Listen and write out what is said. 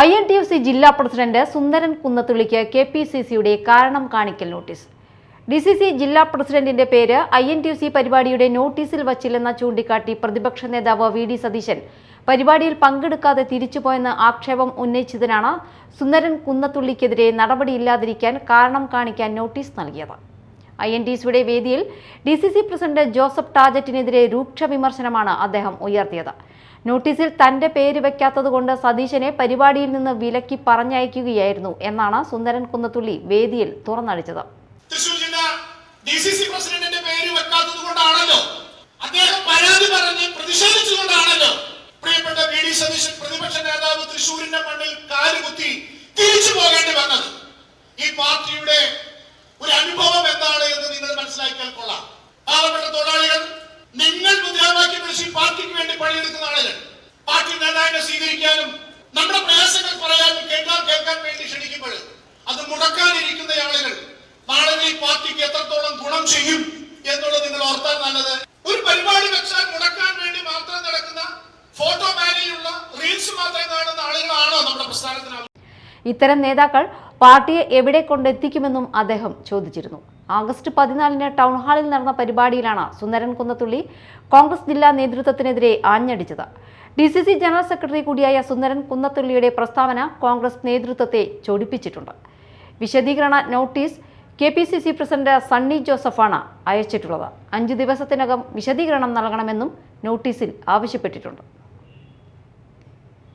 I N T U C ജില്ലാ president Sundaran കുന്നത്തുള്ളിക്ക് K P C സിയുടെ കാരണം കാണിക്കൽ നോട്ടീസ്. ഡി സി സി ജില്ലാ പ്രസിഡന്റിന്റെ പേര് I N T U C പരിപാടിയുടെ നോട്ടീസിൽ വച്ചില്ലെന്ന ചൂണ്ടിക്കാട്ടി പ്രതിപക്ഷ നേതാവ് വി ഡി സതീശൻ പരിപാടിയിൽ പങ്കെടുക്കാതെ തിരിച്ചുപോയെന്ന് ആക്ഷേപം ഉന്നയിച്ചതിനാണ് സുന്ദരൻ കുന്നത്തുള്ളിക്കെതിരെ നടപടിയില്ലാതിരിക്കാൻ കാരണം കാണിക്കാൻ നോട്ടീസ് നൽകിയത്. ഐ എൻ ടി സിയുടെ വേദിയിൽ D C C president Joseph ടാജറ്റിനെതിരെ രൂക്ഷ വിമർശനമാണ് അദ്ദേഹം ഉയർത്തിയത്. നോട്ടീസിൽ തന്റെ പേര് വെക്കാത്തതുകൊണ്ട് സതീശനെ പരിപാടിയിൽ നിന്ന് വിലക്കി പറഞ്ഞയക്കുകയായിരുന്നു എന്നാണ് സുന്ദരൻ കുന്നത്തുള്ളി വേദിയിൽ തുറന്നടിച്ചത്. പ്രതിപക്ഷ നേതാവ് തൃശൂരിന്റെ മണ്ണിൽ കാലുകുത്തി തിരിച്ചു പോകേണ്ടി വന്നത്. ഈ പാർട്ടിക്ക് വേണ്ടി പണിയെടുക്കുന്ന ആളുകൾ. പാർട്ടി നേതാവിനെ സ്വീകരിക്കാനും നമ്മുടെ പ്രയാസങ്ങൾ പറയാനും കേൾക്കാൻ കേൾക്കാൻ വേണ്ടി ക്ഷണിക്കുമ്പോൾ അത് മുടക്കാനിരിക്കുന്ന ആളുകൾ നാളെ ഈ പാർട്ടിക്ക് എത്രത്തോളം ഗുണം ചെയ്യും എന്നുള്ളത് നിങ്ങൾ ഓർത്താൽ നല്ലത്. ഒരു പരിപാടി വെച്ചാൽ മുടക്കാൻ വേണ്ടി മാത്രം നടക്കുന്ന ഫോട്ടോ മാനിയുള്ള റീൽസ് മാത്രം കാണുന്ന ആളുകളാണോ നമ്മുടെ പ്രസ്ഥാനത്തിന് ഇത്തരം നേതാക്കൾ പാർട്ടിയെ എവിടെ കൊണ്ടെത്തിക്കുമെന്നും അദ്ദേഹം ചോദിച്ചിരുന്നു. ആഗസ്റ്റ് പതിനാലിന് ടൗൺ ഹാളിൽ നടന്ന പരിപാടിയിലാണ് സുന്ദരൻ കുന്നത്തുള്ളി കോൺഗ്രസ് ജില്ലാ നേതൃത്വത്തിനെതിരെ ആഞ്ഞടിച്ചത്. D C C general secretary കൂടിയായ സുന്ദരൻ കുന്നത്തുള്ളിയുടെ പ്രസ്താവന കോൺഗ്രസ് നേതൃത്വത്തെ ചൊടിപ്പിച്ചിട്ടുണ്ട്. വിശദീകരണ notice K P C C president Sunny ജോസഫാണ് അയച്ചിട്ടുള്ളത്. അഞ്ചു ദിവസത്തിനകം വിശദീകരണം നൽകണമെന്നും നോട്ടീസിൽ ആവശ്യപ്പെട്ടിട്ടുണ്ട്.